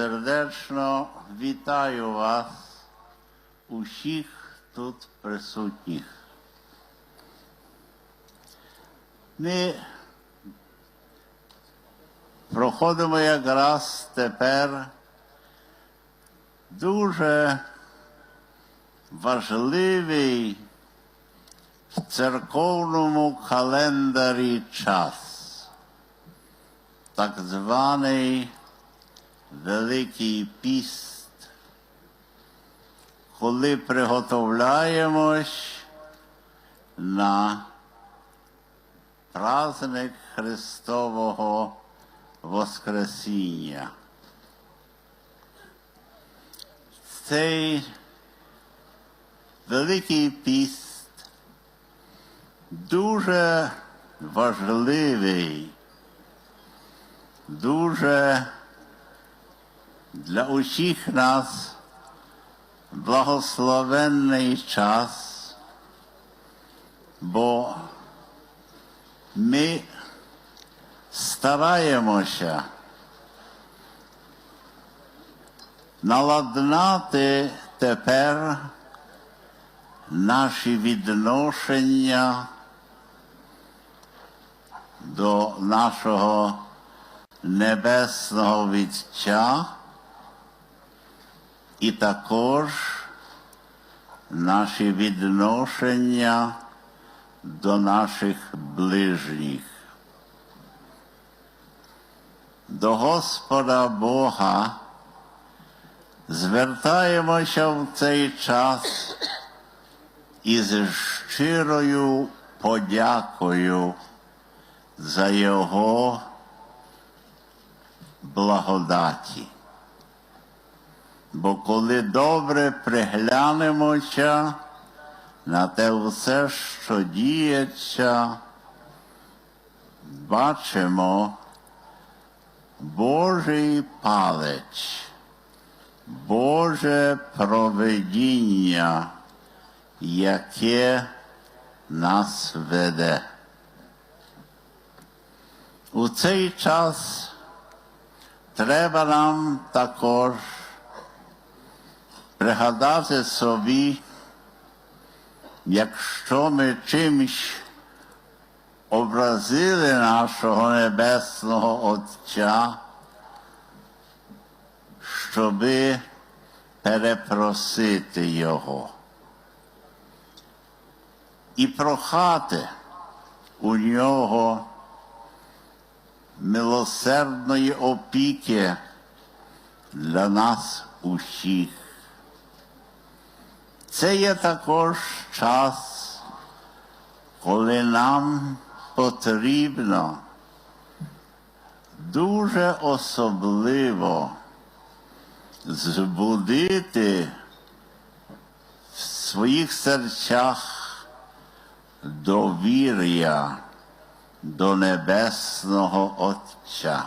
Сердечно вітаю вас, усіх тут присутніх. Ми проходимо якраз тепер дуже важливий в церковному календарі час, так званий Великий піст, коли приготовляємось на праздник Христового Воскресіння. Цей Великий піст дуже важливий, дуже для усіх нас благословенний час, бо ми стараємося наладнати тепер наші відношення до нашого небесного Вітча і також наші відношення до наших ближніх. До Господа Бога звертаємося в цей час із щирою подякою за Його благодаті. Бо коли добре приглянемося на те все, що діється, бачимо Божий палець, Боже проведіння, яке нас веде. У цей час треба нам також пригадати собі, якщо ми чимось образили нашого Небесного Отця, щоби перепросити Його і прохати у нього милосердної опіки для нас усіх. Це є також час, коли нам потрібно дуже особливо збудити в своїх серцях довір'я до Небесного Отця.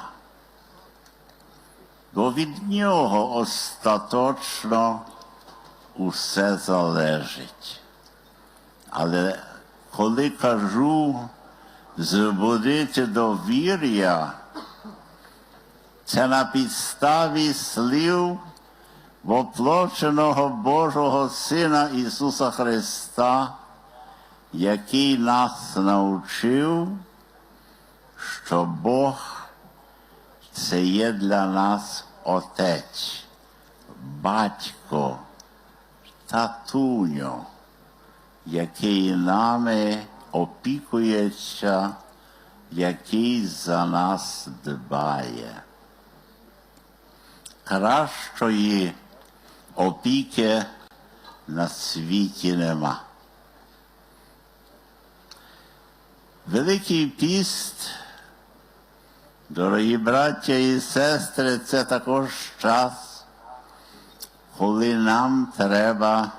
Бо від нього остаточно усе залежить. Але коли кажу збудити довір'я, це на підставі слів воплоченого Божого Сина Ісуса Христа, який нас навчив, що Бог це є для нас Отець, батько, татуньо, який нами опікується, який за нас дбає. Кращої опіки на світі нема. Великий піст, дорогі браття і сестри, це також час, коли нам треба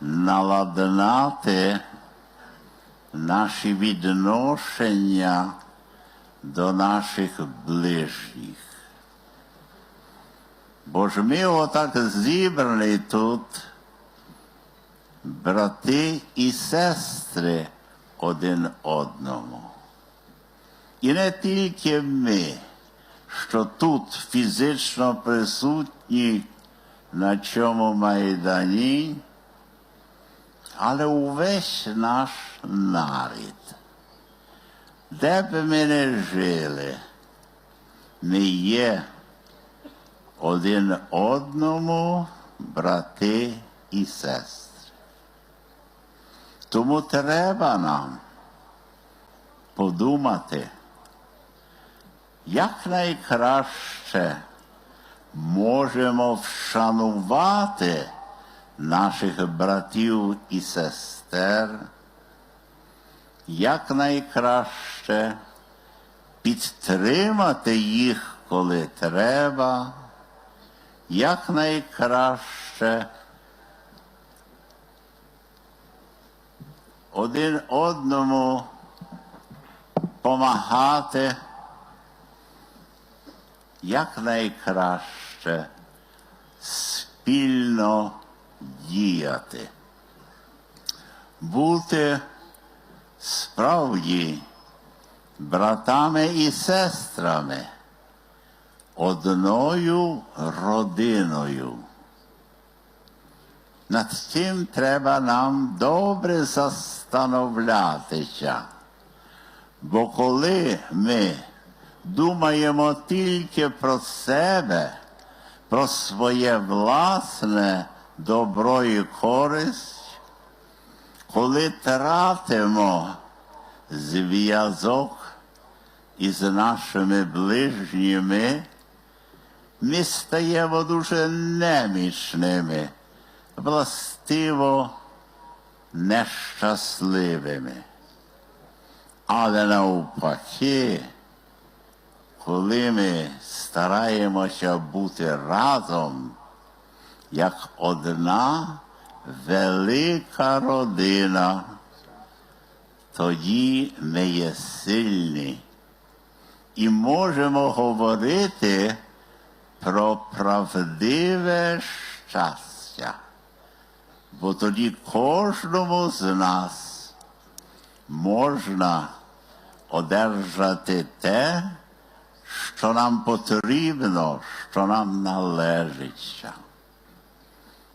наладнати наші відношення до наших ближніх. Бо ж ми отак зібрані тут, брати і сестри один одному. І не тільки ми, що тут фізично присутні на цьому майдані, але увесь наш нарід. Де б ми не жили, ми є один одному брати і сестри. Тому треба нам подумати, як найкраще можемо вшанувати наших братів і сестер, як найкраще підтримати їх, коли треба, як найкраще один одному помагати, як найкраще спільно діяти, бути справді братами і сестрами, одною родиною. Над цим треба нам добре застановлятися. Бо коли ми думаємо тільки про себе, про своє власне добро і користь, коли тратимо зв'язок із нашими ближніми, ми стаємо дуже немічними, властиво нещасливими. Але навпаки, коли ми стараємося бути разом, як одна велика родина, тоді ми є сильні і можемо говорити про правдиве щастя. Бо тоді кожному з нас можна одержати те, що нам потрібно, що нам належить.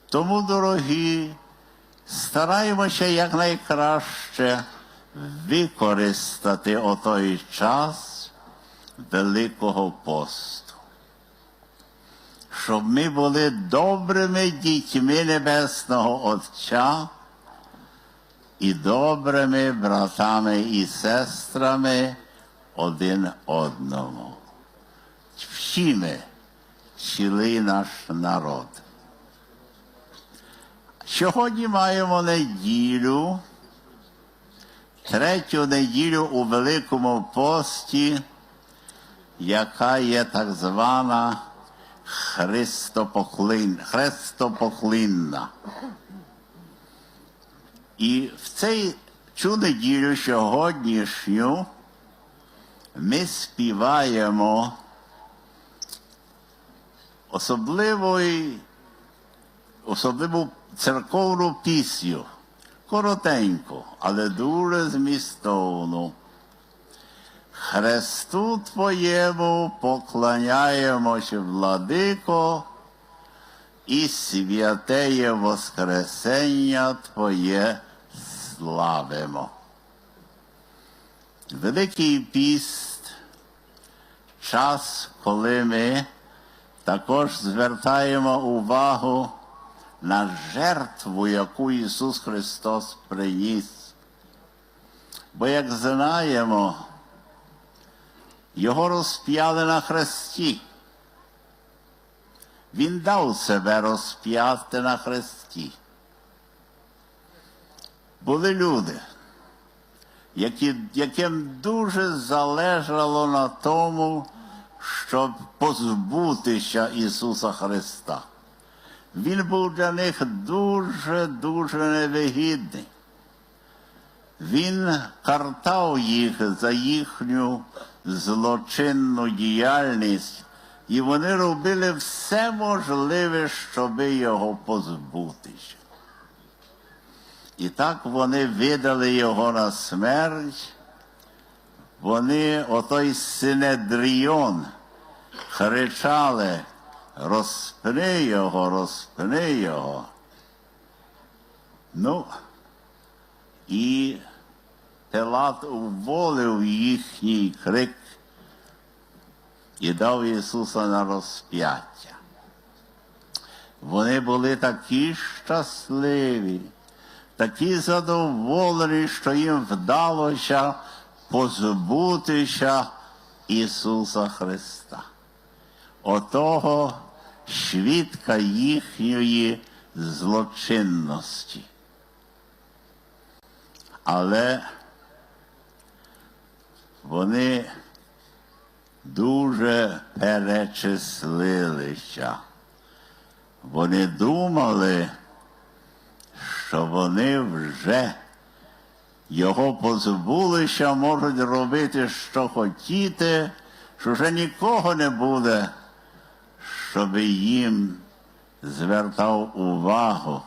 Тому, дорогі, стараємося якнайкраще використати отой час Великого посту, щоб ми були добрими дітьми Небесного Отця і добрими братами і сестрами один одному. Ми, цілий наш народ. Сьогодні маємо неділю, третю неділю у Великому пості, яка є так звана Христопоклин, Хрестопоклинна. І в цей цю неділю сьогоднішню ми співаємо особливий, особливу церковну пісню, коротеньку, але дуже змістовну. Хресту Твоєму поклоняємось, владико, і святеє Воскресення Твоє славимо. Великий піст, час, коли ми також звертаємо увагу на жертву, яку Ісус Христос приніс. Бо, як знаємо, Його розп'яли на хресті. Він дав себе розп'яти на хресті. Були люди, які, яким дуже залежало на тому, щоб позбутися Ісуса Христа. Він був для них дуже-дуже невигідний. Він картав їх за їхню злочинну діяльність, і вони робили все можливе, щоб його позбутися. І так вони видали його на смерть. Вони, отой Синедріон, кричали, розпни його, розпни його. Ну, і Пилат уволив їхній крик і дав Ісуса на розп'яття. Вони були такі щасливі, такі задоволені, що їм вдалося позбутися Ісуса Христа, отого свідка їхньої злочинності. Але вони дуже перечислилися. Вони думали, що вони вже його позбулися, можуть робити, що хотіти, що вже нікого не буде, щоб їм звертав увагу,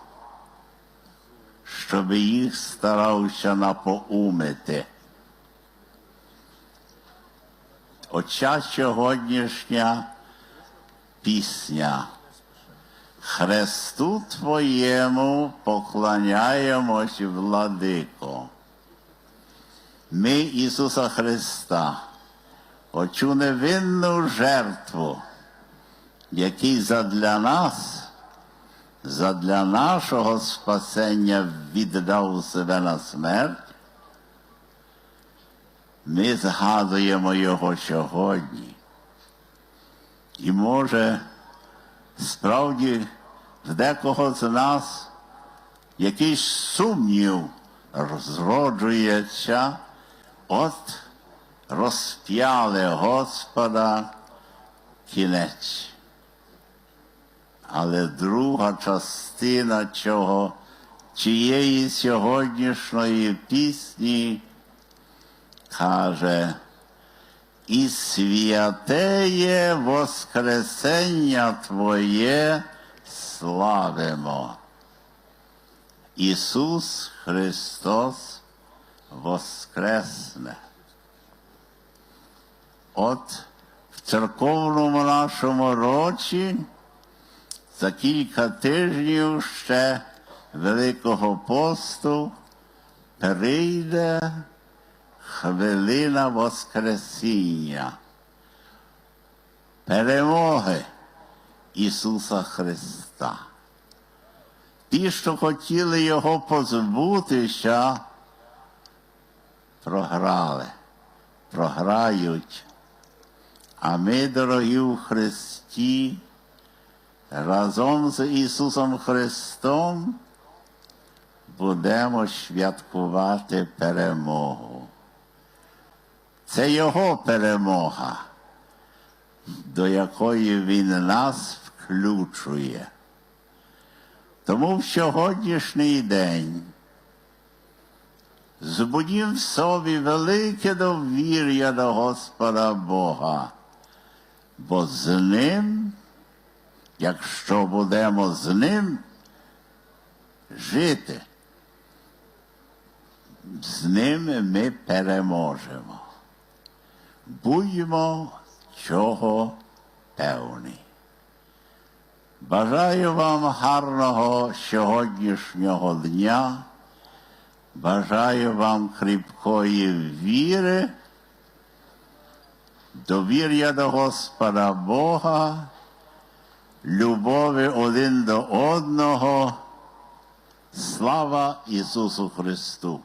щоб їх старався напоумити. Оця сьогоднішня пісня. Хресту Твоєму поклоняємось, владико. Ми Ісуса Христа, оцю невинну жертву, який задля нас, задля нашого спасення віддав себе на смерть, ми згадуємо Його сьогодні. І може, справді в декого з нас якийсь сумнів зроджується, от розп'яли Господа кінець. Але друга частина цього, цієї сьогоднішньої пісні каже, і святеє Воскресення Твоє славимо. Ісус Христос Воскресне. От в церковному нашому році за кілька тижнів ще Великого посту прийде хвилина Воскресіння, перемоги Ісуса Христа. Ті, що хотіли Його позбутися, програли, програють. А ми, дорогі у Христі, разом з Ісусом Христом будемо святкувати перемогу. Це Його перемога, до якої Він нас включує. Тому в сьогоднішній день збудім собі велике довір'я до Господа Бога, бо з Ним, якщо будемо з Ним жити, з ним ми переможемо. Будьмо цього певні. Бажаю вам гарного сьогоднішнього дня. Бажаю вам кріпкої віри, довір'я до Господа Бога, любові один до одного. Слава Ісусу Христу!